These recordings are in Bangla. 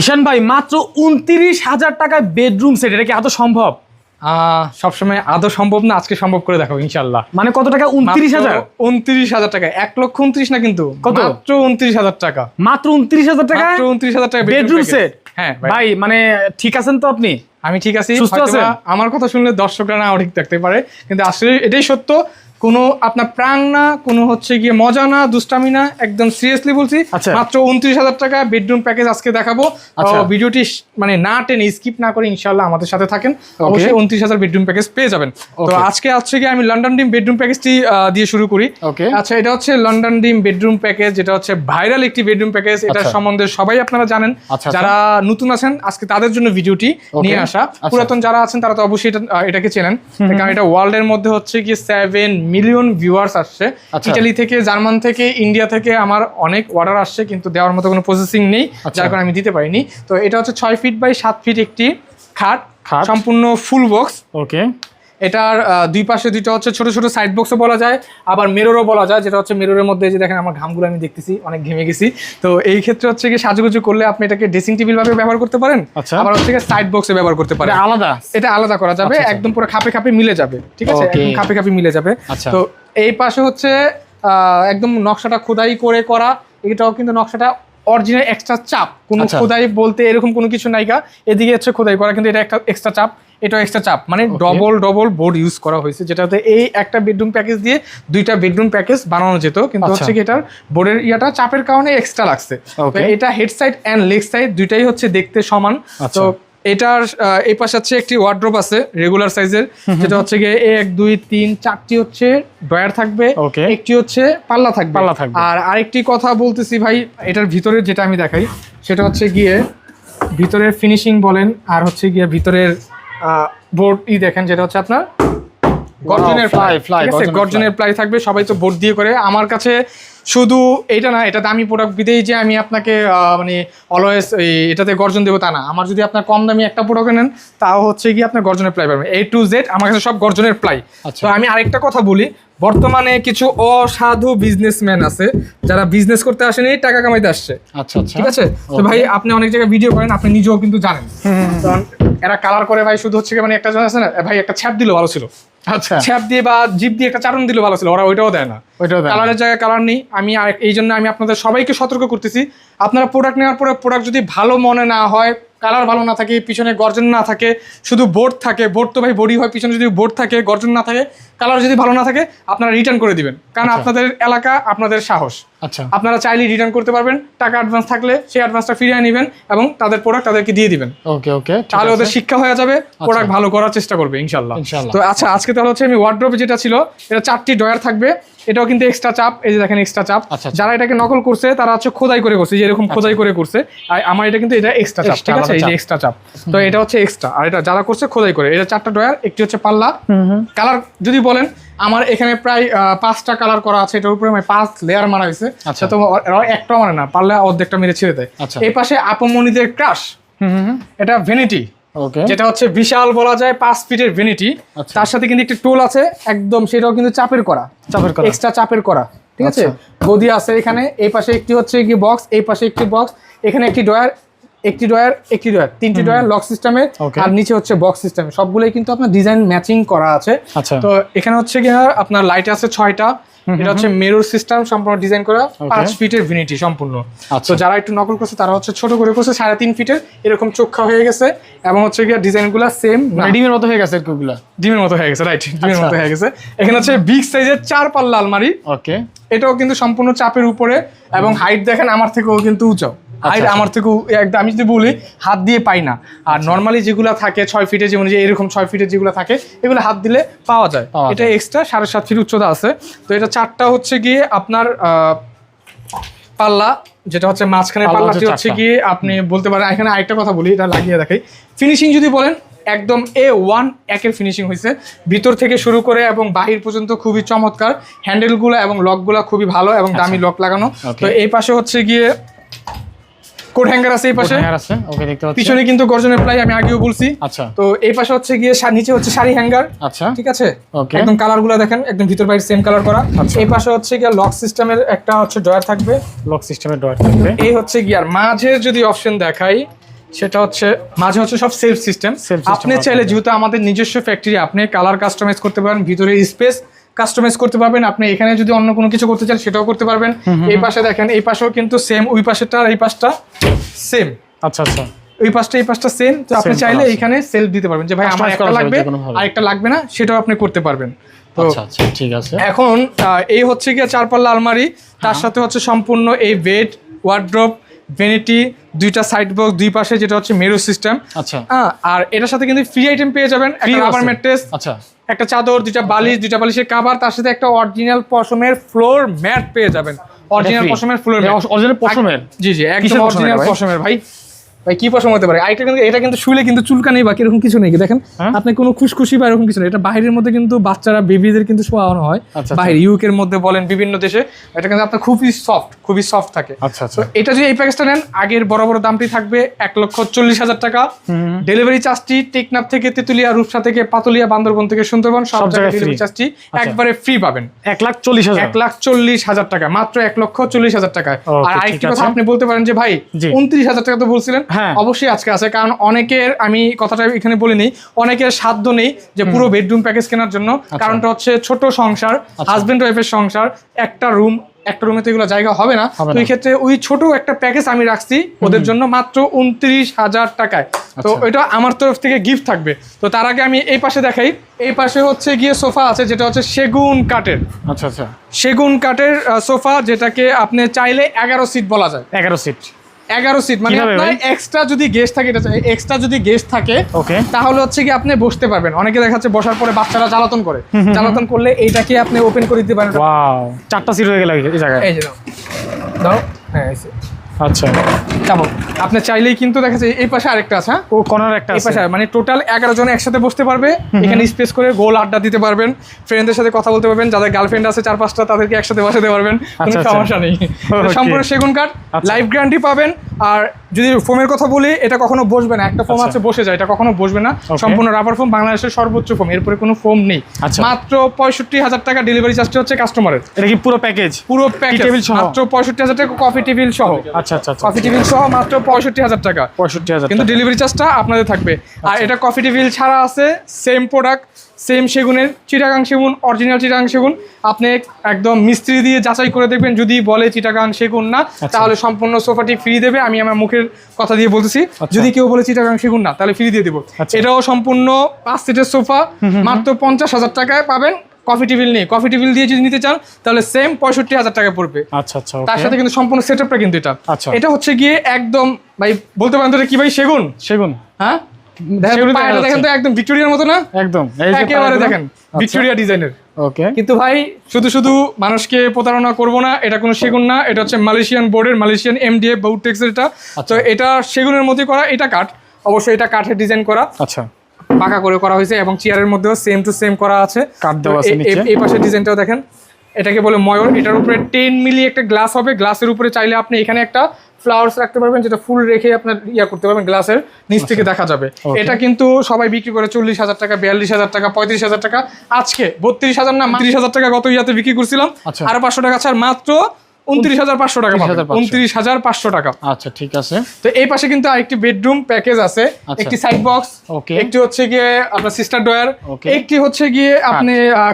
ঈশান ভাই মাত্র উনত্রিশ হাজার টাকায় বেডরুম সেট এটা কি এত সম্ভব? সবসময় আদৌ সম্ভব না আজকে সম্ভব করে দেখাবো ইনশাল্লাহ মানে কত টাকা? উনত্রিশ হাজার? উনত্রিশ হাজার টাকা এক লক্ষ উনত্রিশ না কিন্তু? কত? মাত্র উনত্রিশ হাজার টাকা। মাত্র উনত্রিশ হাজার টাকা মাত্র উনত্রিশ হাজার টাকা বেডরুম সেট হ্যাঁ ভাই। মানে ঠিক আছেন তো আপনি? আমি ঠিক আছি সুস্থ আছেন? আমার কথা শুনলে দর্শকরা নাও ঠিক থাকতে পারে কিন্তু আসলে এটাই সত্য কোনো আপনার প্রাণ না কোনো হচ্ছে গিয়ে মজা না দুষ্টামি না একদম সিরিয়াসলি বলছি। আচ্ছা। মাত্র উনত্রিশ হাজার টাকা বেডরুম প্যাকেজ আজকে দেখাবো। আচ্ছা। ভিডিওটি মানে না টেনে স্কিপ না করে ইনশাল্লাহ আমাদের সাথে থাকেন। অবশ্যই উনত্রিশ হাজার বেডরুম প্যাকেজ পেয়ে যাবেন। তো. আজকে হচ্ছে গিয়ে আমি লন্ডন ডিম বেডরুম প্যাকেজটি দিয়ে শুরু করি. আচ্ছা এটা হচ্ছে লন্ডন ডিম বেডরুম প্যাকেজ যেটা হচ্ছে ভাইরাল একটি বেডরুম প্যাকেজ এটা আচ্ছা। সম্বন্ধে সবাই আপনারা জানেন। যারা নতুন আছেন আজকে তাদের জন্য ভিডিওটি নিয়ে আসা। পুরাতন যারা আছেন তারা তো অবশ্যই এটা- এটাকে চেনেন। কারণ এটা ওয়ার্ল্ডের মধ্যে হচ্ছে কি সেভেন মিলিয়ন ভিউয়ার্স আসছে আচ্ছা। ইটালি থেকে জার্মান থেকে ইন্ডিয়া থেকে আমার অনেক অর্ডার আসছে কিন্তু দেওয়ার মতো কোনো প্রসেসিং নেই আচ্ছা। যার কারণে আমি দিতে পারিনি তো এটা হচ্ছে ছয় ফিট বাই সাত ফিট একটি খাট খাট। সম্পূর্ণ ফুল বক্স ওকে এটার দুই পাশে দুইটা হচ্ছে ছোট ছোট সাইড বক্সও বলা যায় আবার মিররও বলা যায় যেটা হচ্ছে মিররের মধ্যে যে দেখেন আমার ঘামগুলো আমি দেখতেছি অনেক ঘেমে গেছি তো এই ক্ষেত্রে হচ্ছে কি সাজুগুজু করলে আপনি এটাকে ড্রেসিং টেবিল ভাবে ব্যবহার করতে পারেন আচ্ছা। আবার হচ্ছে সাইড বক্সে ব্যবহার করতে পারেন আলাদা এটা আলাদা করা যাবে আচ্ছা, আচ্ছা। একদম পুরো খাপে খাপে মিলে যাবে ঠিক আছে একদম খাপে খাপে মিলে যাবে। তো এই পাশে হচ্ছে আহ, একদম নকশাটা খোদাই করে করা এটাও কিন্তু নকশাটা অরিজিনাল এক্সট্রা চাপ কোনো। খোদাই বলতে এরকম কোনো কিছু নাইকা এদিকে হচ্ছে খোদাই করা কিন্তু এটা একটা এক্সট্রা চাপ এটা এক্সট্রা চাপ। মানে ডবল ডবল বোর্ড ইউজ করা হয়েছে যেটাতে এই একটা বেডরুম প্যাকেজ দিয়ে দুইটা বেডরুম প্যাকেজ বানানো যেত। কিন্তু আচ্ছা। হচ্ছে কি এটার বোর্ডের ইয়াটা চাপের কারণে এক্সট্রা লাগছে। এটা head side and leg side দুইটাই হচ্ছে দেখতে সমান। আচ্ছা। তো এটার এই পাশে হচ্ছে একটি ওয়ার্ড্রোপ আছে রেগুলার সাইজের যেটা হচ্ছে গিয়ে এক দুই তিন চারটি হচ্ছে ড্রয়ার থাকবে একটি হচ্ছে পাল্লা থাকবে। পাল্লা থাকবে। আর আরেকটি কথা বলতেছি ভাই এটার ভিতরে যেটা আমি দেখাই সেটা হচ্ছে গিয়ে ভিতরের ফিনিশিং বলেন আর হচ্ছে গিয়ে ভিতরের বোর্ড ই দেখেন যেটা হচ্ছে আপনার গর্জনের ফ্লাই প্লাই ফ্লাই গর্জনের প্লাই থাকবে সবাই তো বোর্ড দিয়ে করে। আমার কাছে শুধু এটা না এটা দামি প্রোডাক্ট বিদেই যে আমি আপনাকে আহ, মানে অলওয়েজ এটাতে গর্জন দেবো তা না। আমার যদি আপনার কম দামি একটা প্রোডাক্ট নেন তাও হচ্ছে কি আপনার গর্জনের প্লাই পাবেন এ টু জেড আমার কাছে সব গর্জনের প্লাই। আচ্ছা। তো আমি আরেকটা কথা বলি বর্তমানে কিছু অসাধু বিজনেসম্যান আছে যারা বিজনেস করতে আসেনি টাকা কামাইতে আসছে। আচ্ছা আচ্ছা। ঠিক আছে? তো ভাই আপনি অনেক জায়গায় ভিডিও করেন আপনি নিজেও কিন্তু জানেন। এরা কালার করে ভাই শুধু হচ্ছে কি মানে একটা জন আছে না ভাই একটা ছ্যাপ দিলে ভালো ছিল। আচ্ছা। ছ্যাপ দিয়ে বা জিপ দিয়ে একটা চারণ দিলে ভালো ছিল ওরা ওইটাও দেয় না। কালারের জায়গায় কালার নেই। আমি এই জন্য আমি আপনাদের সবাইকে সতর্ক করতেছি। আপনারা প্রোডাক্ট নেওয়ার পরে প্রোডাক্ট যদি ভালো মনে না হয় কালার ভালো না থাকে পিছনে গর্জন না থাকে শুধু বোর্ড থাকে বোর্ড তো ভাই বডি হয় পিছনে যদি বোর্ড থাকে গর্জন না থাকে কালার যদি ভালো না থাকে আপনারা রিটার্ন করে দিবেন। কারণ আপনাদের এলাকা আপনাদের সাহস। আচ্ছা। আপনারা চাইলে রিটার্ন করতে পারবেন টাকা অ্যাডভান্স থাকলে সেই অ্যাডভান্সটা ফিরিয়ে নেবেন এবং তাদের প্রোডাক্ট তাদেরকে দিয়ে দিবেন। ওকে ওকে তাহলে ওদের শিক্ষা হয়ে যাবে প্রোডাক্ট ভালো করার চেষ্টা করবে ইনশাল্লাহ ইনশাল্লাহ। তো আচ্ছা আজকে তাহলে হচ্ছে আমি ওয়ার্ড্রোপে যেটা ছিল এটা চারটি ডয়ার থাকবে। এটাও কিন্তু এক্সট্রা চাপ এই যে দেখেন এক্সট্রা চাপ। আচ্ছা, আচ্ছা। যারা এটাকে নকল করছে তারা হচ্ছে খোদাই করে করছে যে এরকম খোদাই করে করছে আর আমার এটা কিন্তু এটা এক্সট্রা চাপ ঠিক আছে? এই যে এক্সট্রা চাপ। তো এটা হচ্ছে এক্সট্রা আর এটা যারা করছে খোদাই করে। এটা চারটা ডয়ার একটি হচ্ছে পাল্লা। কালার যদি বলেন আমার এখানে প্রায় আহ, পাঁচটা কালার করা আছে এটার উপরে পাঁচ লেয়ার মারা হয়েছে। আচ্ছা। তো এরা একটাও মানে না পারলে অর্ধেকটা মেরে ছেড়ে দেয়। আচ্ছা। এই পাশে আপমনিদের ক্রাশ এটা ভেনিটি যেটা হচ্ছে বিশাল বলা যায় পাঁচ ফিটের ভেনিটি আচ্ছা। তার সাথে কিন্তু একটি টোল আছে একদম সেটাও কিন্তু চাপের করা চাপের করা। এক্সট্রা চাপের করা ঠিক আছে আচ্ছা। গদি আছে এখানে এই পাশে একটি হচ্ছে কি বক্স এই পাশে একটি বক্স এখানে একটি ডয়ার একটি ডয়ার একটি ডয়ার তিনটি ডয়ার লক Okay. আর নিচে হচ্ছে বক্স সিস্টেম সবগুলোই কিন্তু আপনার ডিজাইন ম্যাচিং করা আছে আচ্ছা তো এখানে হচ্ছে কি আপনার লাইট আছে ছয়টা এটা হচ্ছে মেরুর সিস্টেম সম্পূর্ণ ডিজাইন করা পাঁচ ফিটের ভিনিটি সম্পূর্ণ। আচ্ছা। তো যারা একটু নকল করছে তারা হচ্ছে ছোট করে করছে সাড়ে তিন ফিটের এরকম চোখা হয়ে গেছে। এবং হচ্ছে গিয়ে ডিজাইনগুলা সেম ডিমের মতো হয়ে গেছে এরকমগুলা? ডিমের মতো হয়ে গেছে রাইট ডিমের আচ্ছা। মতো হয়ে গেছে। এখানে হচ্ছে বিগ সাইজের চার পাল্লা আলমারি। ওকে এটাও কিন্তু সম্পূর্ণ চাপের উপরে এবং হাইট দেখেন আমার থেকেও কিন্তু উঁচু। হাইট আচ্ছা। আমার থেকেও একদম আমি যদি বলি হাত দিয়ে পাই না। আর নর্মালি যেগুলো থাকে ছয় ফিটে যেমন যে এরকম ছয় ফিটে যেগুলো থাকে এগুলো হাত দিলে পাওয়া যায়। এটা এক্সট্রা সাড়ে সাত ফিট উচ্চতা আছে। তো এটা চারটা হচ্ছে গিয়ে আপনার পাল্লা যেটা হচ্ছে মাঝখানে পাল্লা পাল্লাটি হচ্ছে হচ্ছে গিয়ে আপনি বলতে পারেন। এখানে আরেকটা কথা বলি এটা লাগিয়ে দেখাই। ফিনিশিং যদি বলেন একদম এ ওয়ান একের ফিনিশিং হয়েছে। ভিতর থেকে শুরু করে এবং বাহির পর্যন্ত খুবই চমৎকার। হ্যান্ডেলগুলো এবং লকগুলো খুবই ভালো এবং দামি লক লাগানো। তো এই পাশে হচ্ছে গিয়ে কোট হ্যাঙ্গার আছে এই পাশে। হ্যাঙ্গার আছে ওকে দেখতে পাচ্ছি। পিছনে কিন্তু গর্জনের প্লাই আমি আগেও বলছি। আচ্ছা। তো এই পাশে হচ্ছে গিয়ে নিচে হচ্ছে শাড়ি হ্যাঙ্গার। আচ্ছা। ঠিক আছে? একদম কালারগুলো দেখেন একদম ভিতর বাইরে সেম কালার করা। এই পাশে হচ্ছে গিয়ে লক সিস্টেমের একটা হচ্ছে ড্রয়ার থাকবে। লক সিস্টেমের ডয়ার থাকবে। এই হচ্ছে গিয়ার মাঝে যদি অপশন দেখাই সেটা হচ্ছে মাঝে হচ্ছে সব সেলফ সিস্টেম আপনি চাইলে যেহেতু আমাদের নিজস্ব ফ্যাক্টরি আপনি কালার কাস্টমাইজ করতে পারেন ভিতরে স্পেস কাস্টমাইজ করতে পারবেন। আপনি এখানে যদি অন্য কোনো কিছু করতে চান সেটাও করতে পারবেন। এই পাশে দেখেন এই পাশেও কিন্তু সেম ওই পাশেটা আর এই পাশটা সেম আচ্ছা আচ্ছা। ওই পাশটা এই পাশটা সেম তো আপনি চাইলে এখানে সেলফ দিতে পারবেন যে ভাই আমার একটা লাগবে যেকোনোভাবে। আরেকটা লাগবে না সেটাও আপনি করতে পারবেন। তো আচ্ছা আচ্ছা ঠিক আছে। এখন এই হচ্ছে গিয়ে চারপাল্লা আলমারি। তার সাথে হচ্ছে সম্পূর্ণ এই বেড ওয়ার্ড্রপ ভেনিটি দুইটা সাইড বক্স দুই পাশে যেটা হচ্ছে মেরু সিস্টেম আচ্ছা। আর এটার সাথে কিন্তু ফ্রি আইটেম পেয়ে যাবেন। একটা রাবার ম্যাট্রেস আচ্ছা। একটা চাদর দুইটা বালিশ দুইটা বালিশের কাভার তার সাথে একটা অরিজিনাল পশমের ফ্লোর ম্যাট পেয়ে যাবেন। অরিজিনাল পশমের ফ্লোর ম্যাট অরিজিনাল পশমের? জি জি একদম অরিজিনাল পশমের ভাই। ভাই কি পশম হতে পারে? আরেকটা কিন্তু এটা কিন্তু শুলে কিন্তু চুলকানি বা এরকম কিছু নেই। দেখেন হ্যাঁ? আপনি কোনো খুশখুশি বা এরকম কিছু নেই। এটা বাইরের মধ্যে কিন্তু বাচ্চারা বেবিদের কিন্তু শোয়ানো হয়। আচ্ছা, বাইরে ইউকের মধ্যে বলেন বিভিন্ন দেশে। এটা কিন্তু আপনার খুবই সফট খুবই সফট থাকে। আচ্ছা আচ্ছা। এটা যদি এই প্যাকেজটা নেন আগের বড় বড় দামটি থাকবে এক লক্ষ চল্লিশ হাজার টাকা। ডেলিভারি চার্জটি টেকনাফ থেকে তেতুলিয়া রূপসা থেকে পাতুলিয়া বান্দরবন থেকে সুন্দরবন সব জায়গায় ডেলিভারি চার্জটি একবারে ফ্রি পাবেন। এক লাখ চল্লিশ হাজার। এক লাখ চল্লিশ হাজার টাকা মাত্র এক লক্ষ চল্লিশ হাজার Okay, আর আরেকটি কথা আপনি বলতে পারেন যে ভাই উনত্রিশ হাজার টাকা তো বলছিলেন। হ্যাঁ। অবশ্যই আজকে আছে কারণ অনেকের আমি কথাটা এখানে বলে নিই অনেকের সাধ্য নেই যে পুরো বেডরুম প্যাকেজ কেনার জন্য। আচ্ছা। কারণটা হচ্ছে ছোট সংসার হাজবেন্ড ওয়াইফের সংসার একটা রুম একটা রুমে তো এগুলো জায়গা হবে না। তো এই ক্ষেত্রে ওই ছোট একটা প্যাকেজ আমি রাখছি ওদের জন্য মাত্র উনত্রিশ হাজার টাকায়। তো আচ্ছা। এটা আমার তরফ থেকে গিফট থাকবে। তো তার আগে আমি এই পাশে দেখাই। এই পাশে হচ্ছে গিয়ে সোফা আছে যেটা হচ্ছে সেগুন কাঠের। আচ্ছা আচ্ছা। সেগুন কাঠের সোফা যেটাকে আপনি চাইলে এগারো সিট বলা যায়। এগারো সিট এগারো সিট মানে আপনার এক্সট্রা যদি গেস্ট থাকে এটা এক্সট্রা যদি গেস্ট থাকে ওকে তাহলে হচ্ছে কি আপনি বসতে পারবেন। অনেকে দেখা যাচ্ছে বসার পরে বাচ্চারা জ্বালাতন করে। জ্বালাতন করলে এইটাকে আপনি ওপেন করে দিতে পারেন। ওয়াও চারটা সিট হয়ে গেল এই জায়গায়। এই যে দাও। দাও। হ্যাঁ এই আচ্ছা। আপনি চাইলেই কিন্তু দেখা যাচ্ছে এই পাশে আরেকটা আছে হ্যাঁ? ও কর্নার একটা এই পাশে মানে টোটাল এগারো জন একসাথে বসতে পারবে। এখানে স্পেস করে গোল আড্ডা দিতে পারবেন। ফ্রেন্ডদের সাথে কথা বলতে পারবেন। যাদের গার্লফ্রেন্ড আছে চার পাঁচটা তাদেরকে একসাথে বসাতে পারবেন। কোনো আচ্ছা, আচ্ছা। সমস্যা নেই. সম্পূর্ণ সেগুন কাঠ। লাইফ গ্যারান্টি পাবেন। আর যদি ফোমের কথা বলি এটা কখনো বসবে না। একটা ফোম আচ্ছা। আছে বসে যায়। এটা কখনো বসবে না। সম্পূর্ণ রাবার ফোম বাংলাদেশের সর্বোচ্চ ফোম এরপরে কোনো ফোম নেই। আচ্ছা। মাত্র পঁয়ষট্টি হাজার টাকা ডেলিভারি চার্জটা হচ্ছে কাস্টমারের এটা কি পুরো প্যাকেজ পুরো প্যাকেজ? মাত্র পঁয়ষট্টি হাজার টাকা কফি টেবিল সহ। আচ্ছা আচ্ছা আচ্ছা। কফি টেবিল সহ মাত্র পঁয়ষট্টি হাজার টাকা। পঁয়ষট্টি হাজার কিন্তু ডেলিভারি চার্জটা আপনাদের থাকবে। আচ্ছা। আর এটা কফি টেবিল ছাড়া আছে সেম প্রোডাক্ট সেম সেগুনের চিটাগাং সেগুন অরিজিনাল চিটাগাং সেগুন। আপনি একদম মিস্ত্রি দিয়ে যাচাই করে দেখবেন যদি বলে চিটাগাং সেগুন না আচ্ছা। তাহলে সম্পূর্ণ সোফাটি ফ্রি দেবে আমি আমার মুখের কথা দিয়ে বলতেছি। আচ্ছা। যদি কেউ বলে চিটাগাং সেগুন না তাহলে ফ্রি দিয়ে দেবো। আচ্ছা। এটাও সম্পূর্ণ পাঁচ সিটের সোফা মাত্র পঞ্চাশ হাজার টাকায় পাবেন কফি টেবিল নেই কফি টেবিল দিয়ে যদি নিতে চান তাহলে সেম পঁয়ষট্টি হাজার টাকা পড়বে। আচ্ছা আচ্ছা তার সাথে কিন্তু সম্পূর্ণ সেটআপটা কিন্তু এটা। আচ্ছা। এটা হচ্ছে গিয়ে একদম ভাই বলতে পারেন তো কি ভাই সেগুন? সেগুন। হ্যাঁ? দেখেন তো একদম ভিক্টোরিয়ার মতো না? একদম একেবারে দেখেন ভিক্টোরিয়া ডিজাইনের। ওকে। কিন্তু ভাই শুধু শুধু মানুষকে প্রতারণা করব না এটা কোনো সেগুন না এটা হচ্ছে মালয়েশিয়ান বোর্ডের মালয়েশিয়ান এমডিএ বাউটেক্স এটা। তো এটা সেগুনের মধ্যে করা এটা কাঠ। অবশ্যই এটা কাঠের ডিজাইন করা। আচ্ছা। পাকা করে করা হয়েছে এবং চেয়ারের মধ্যেও সেম টু সেম করা আছে। কাঠ দেওয়া। এই পাশে ডিজাইনটাও দেখেন। এটাকে বলে ময়ূর। এটার উপরে টেন মিলি একটা গ্লাস হবে। গ্লাসের উপরে চাইলে আপনি এখানে একটা ফ্লাওয়ার্স রাখতে পারবেন যেটা ফুল রেখে আপনার ইয়া করতে পারবেন গ্লাসের নিচ থেকে দেখা যাবে। আচ্ছা। এটা কিন্তু সবাই বিক্রি করে চল্লিশ হাজার টাকা বিয়াল্লিশ হাজার টাকা পঁয়ত্রিশ হাজার টাকা। আজকে বত্রিশ হাজার না তিরিশ হাজার টাকা গত ইয়াতে বিক্রি করছিলাম। আচ্ছা। আরও পাঁচশো টাকা ছাড় মাত্র উনত্রিশ হাজার পাঁচশো টাকা উনত্রিশ হাজার পাঁচশো। টাকা। আচ্ছা ঠিক আছে। তো এই পাশে কিন্তু আরেকটি বেডরুম প্যাকেজ আছে। আচ্ছা। একটি সাইড বক্স একটি হচ্ছে গিয়ে আপনার সিস্টার ডয়ার একটি হচ্ছে গিয়ে আপনি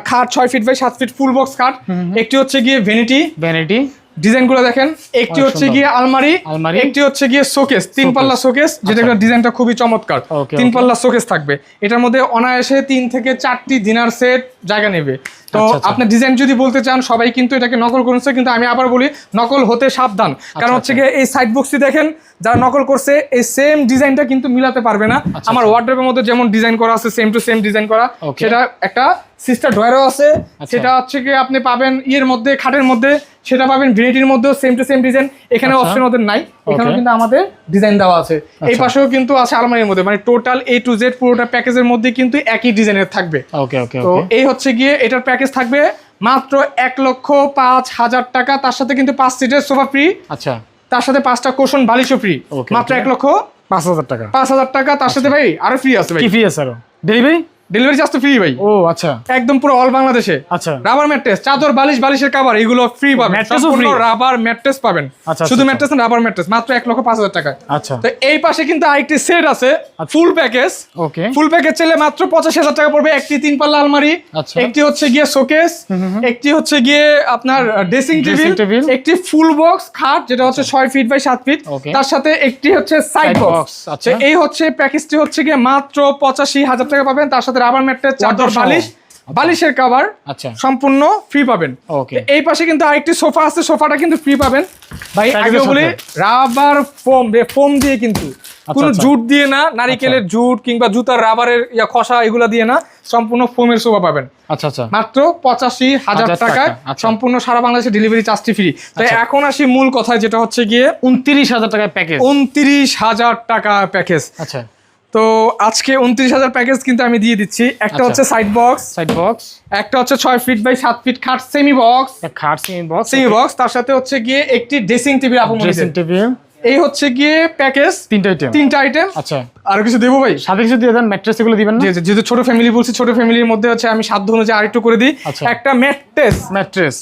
খাট ছয় ফিট বাই সাত ফিট ফুল বক্স খাট একটি হচ্ছে গিয়ে ভ্যানিটি ভ্যানিটি ডিজাইনগুলো দেখেন একটি হচ্ছে গিয়ে আলমারি আলমারি। একটি হচ্ছে গিয়ে শোকেস তিন পাল্লা শোকেস যেটা ডিজাইনটা খুবই চমৎকার। তিন পাল্লা শোকেস থাকবে। এটার মধ্যে অনায়াসে তিন থেকে চারটি ডিনার সেট জায়গা নেবে। তো আচ্ছা, আচ্ছা। আপনি ডিজাইন যদি বলতে চান সবাই কিন্তু এটাকে নকল করেছে কিন্তু আমি আবার বলি নকল হতে সাবধান। আচ্ছা, কারণ হচ্ছে গিয়ে এই সাইড বক্সটি দেখেন যারা নকল করছে এই সেম ডিজাইনটা কিন্তু মিলাতে পারবে না। আমার ওয়ার্ড্রোবের মধ্যে যেমন ডিজাইন করা আছে সেম টু সেম ডিজাইন করা। সেটা একটা সিস্টার ড্রয়ারও আছে। সেটা হচ্ছে গিয়ে আপনি পাবেন ইয়ের মধ্যে খাটের মধ্যে সেটা পাবেন ভেনিটির মধ্যেও সেম টু সেম ডিজাইন এখানে। অপশন ওদের নাই। এখানেও কিন্তু আমাদের ডিজাইন দেওয়া আছে। এই আচ্ছা। পাশেও কিন্তু আছে আলমারির মধ্যে মানে টোটাল এ টু জেড পুরোটা প্যাকেজের মধ্যে কিন্তু একই ডিজাইনের থাকবে। ওকে ওকে তো এই হচ্ছে গিয়ে এটার প্যাকেজ থাকবে মাত্র এক লক্ষ পাঁচ হাজার টাকা তার সাথে কিন্তু পাঁচ সিটের সোফা ফ্রি আচ্ছা। তার সাথে পাঁচটা কোশন বালিশও ফ্রি মাত্র. এক লক্ষ পাঁচ হাজার টাকা। পাঁচ হাজার টাকা তার সাথে ভাই আরও ফ্রি আছে ভাই। কি ফ্রি আছে আরও? ডেলিভারি ডেলিভারি চার্জ তো ফ্রি ভাই। ও আচ্ছা। একদম পুরো অল বাংলাদেশে। আচ্ছা। রাবার ম্যাট্রেস চাদর বালিশ বালিশের কাভার এগুলো ফ্রি পাবেন। সম্পূর্ণ রাবার ম্যাট্রেস পাবেন। আচ্ছা, শুধু আচ্ছা, ম্যাট্রেস না রাবার ম্যাট্রেস মাত্র এক লক্ষ পাঁচ হাজার টাকায়। আচ্ছা। তো এই পাশে কিন্তু আরেকটি সেট আছে ফুল প্যাকেজ ওকে ফুল প্যাকেজ চাইলে মাত্র পঁচাশি হাজার টাকা পড়বে। একটি তিন পাল্লা আলমারি আচ্ছা। একটি হচ্ছে গিয়ে শোকেস একটি হচ্ছে গিয়ে আপনার ড্রেসিং টেবিল একটি ফুল বক্স খাট যেটা হচ্ছে ছয় ফিট বাই সাত ফিট তার সাথে একটি হচ্ছে সাইড বক্স আচ্ছা। এই হচ্ছে প্যাকেজটি হচ্ছে গিয়ে মাত্র পঁচাশি হাজার টাকা পাবেন। তার সাথে রাবার চাদর বালিশ বালিশের কাভার আচ্ছা। সম্পূর্ণ ফ্রি পাবেন. এই পাশে কিন্তু আরেকটি সোফা আছে সোফাটা কিন্তু ফ্রি পাবেন। ভাই আগে বলি রাবার ফোম ফোম দিয়ে কিন্তু কোনো আচ্ছা। জুট দিয়ে না নারিকেলের জুট কিংবা জুতার রাবারের ইয়া খসা এগুলা দিয়ে না সম্পূর্ণ ফোমের সোফা পাবেন। আচ্ছা আচ্ছা। মাত্র পঁচাশি হাজার টাকায় টাকা, আচ্ছা। সম্পূর্ণ সারা বাংলাদেশে ডেলিভারি চার্জটি ফ্রি তাই এখন আসি মূল কথায় যেটা হচ্ছে গিয়ে উনত্রিশ হাজার টাকায় প্যাকেজ উনত্রিশ হাজার টাকা প্যাকেজ আচ্ছা। তো আজকে উনত্রিশ হাজার প্যাকেজ কিন্তু আমি দিয়ে দিচ্ছি। একটা আচ্ছা। হচ্ছে সাইড বক্স সাইড বক্স একটা হচ্ছে ছয় ফিট বাই সাত ফিট খাট সেমি বক্স খাট সেমি বক্স সেমি বক্স তার সাথে হচ্ছে গিয়ে একটি ড্রেসিং টেবিল আপু ড্রেসিং টেবিল এই হচ্ছে গিয়ে প্যাকেজ তিনটা আইটেম তিনটা আইটেম আচ্ছা। আর কিছু দেবো ভাই? সাথে কিছু দিয়ে দেন ম্যাট্রেস এগুলো দিবেন না? যেহেতু ছোট ফ্যামিলি বলছি ছোট ফ্যামিলির মধ্যে হচ্ছে আমি সাধ্য অনুযায়ী আরেকটু করে দিই। আচ্ছা। একটা ম্যাট্রেস ম্যাট্রেস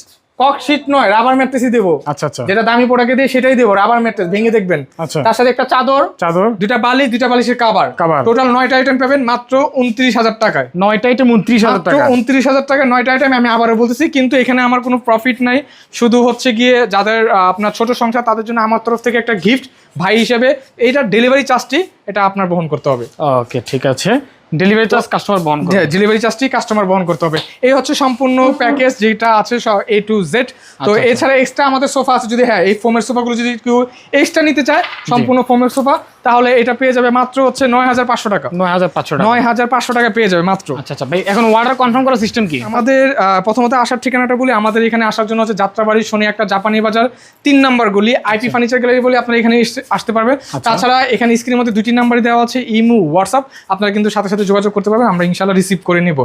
নয় রাবার ম্যাট্রেসই দেবো। আচ্ছা আচ্ছা। যেটা দামি প্রোডাক্টে দিয়ে সেটাই দেবো রাবার ম্যাট্রেস ভেঙে দেখবেন। আচ্ছা। তার সাথে একটা চাদর চাদর। বালিশ বালিশের কাবার Cover। টোটাল নয়টা আইটেম পাবেন মাত্র উনত্রিশ হাজার টাকায়। নয়টা আইটেম উনত্রিশ হাজার টাকা উনত্রিশ হাজার টাকা নয়টা আইটেম আমি আবারও বলতেছি কিন্তু এখানে আমার কোনো প্রফিট নাই। শুধু হচ্ছে গিয়ে যাদের আপনার ছোট সংসার তাদের জন্য আমার তরফ থেকে একটা গিফট ভাই হিসেবে এইটার ডেলিভারি চার্জটি এটা আপনার বহন করতে হবে। ওকে ঠিক আছে। ডেলিভারি চার্জ কাস্টমার বহন করবে। ডেলিভারি চার্জটি কাস্টমার বহন করতে হবে। এই হচ্ছে সম্পূর্ণ প্যাকেজ যেটা আছে এ টু জেড তো আচ্ছা, এছাড়া এক্সট্রা আমাদের সোফা আছে যদি হ্যাঁ এই ফোমের সোফাগুলো যদি কেউ এক্সট্রা নিতে চায় সম্পূর্ণ ফোমের সোফা তাহলে এটা পেয়ে যাবে মাত্র হচ্ছে নয় হাজার পাঁচশো টাকা। নয় হাজার পাঁচশো টাকা। নয় হাজার পাঁচশো টাকা পেয়ে যাবে মাত্র। আচ্ছা আচ্ছা। ভাই এখন অর্ডার কনফার্ম করার সিস্টেম কি? আমাদের প্রথমত আসার ঠিকানাটা বলি। আমাদের এখানে আসার জন্য হচ্ছে যাত্রাবাড়ি শনি একটা জাপানি বাজার তিন নাম্বার গলি আইপি ফার্নিচার গ্যালারি বলে আপনারা এখানে আসতে পারবেন। তাছাড়া এখানে স্ক্রিনের মধ্যে দুটি নাম্বারই দেওয়া আছে ইমু হোয়াটসঅ্যাপ। আপনারা কিন্তু সাথে সাথে যোগাযোগ করতে পারবেন আমরা ইনশাল্লাহ রিসিভ করে নিব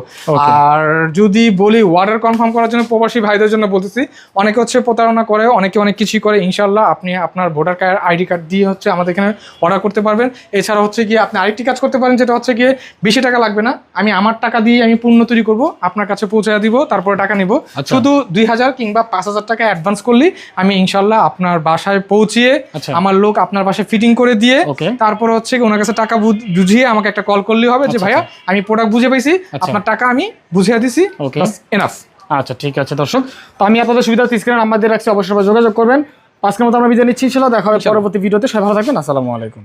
আর যদি বলি অর্ডার কনফার্ম করার জন্য প্রবাসী ভাইদের জন্য বলতেছি অনেকে হচ্ছে প্রতারণা করে অনেকে অনেক কিছুই করে ইনশাল্লাহ আপনি আপনার ভোটার কার্ড আইডি কার্ড দিয়ে হচ্ছে আমাদের এখানে অর্ডার করতে পারবেন এছাড়া হচ্ছে গিয়ে আপনি আরেকটি কাজ করতে পারেন যেটা হচ্ছে গিয়ে বেশি টাকা লাগবে না আমি আমার টাকা দিয়ে আমি পণ্য তৈরি করব আপনার কাছে পৌঁছে দিব তারপরে টাকা নিব আচ্ছা। শুধু দুই হাজার কিংবা পাঁচ হাজার টাকা অ্যাডভান্স করলেই আমি ইনশাল্লাহ আপনার বাসায় পৌঁছিয়ে আচ্ছা। আমার লোক আপনার বাসায় ফিটিং করে দিয়ে. তারপরে হচ্ছে কি ওনার কাছে টাকা বুঝিয়ে আমাকে একটা কল করলেই হবে যে ভাইয়া আমি প্রোডাক্ট বুঝে পাইছি আচ্ছা। আপনার টাকা আমি বুঝিয়ে দিছি এনাফ আচ্ছা ঠিক আছে দর্শক। তো আমি আপনাদের সুবিধা স্ক্রিনে নাম্বার দিয়ে রাখছি অবশ্যই যোগাযোগ করবেন। আজকের মতো আমরা বিদায় নিচ্ছি ছিল দেখা হবে পরবর্তী ভিডিওতে। সবাই ভালো থাকবেন আসসালামু আলাইকুম।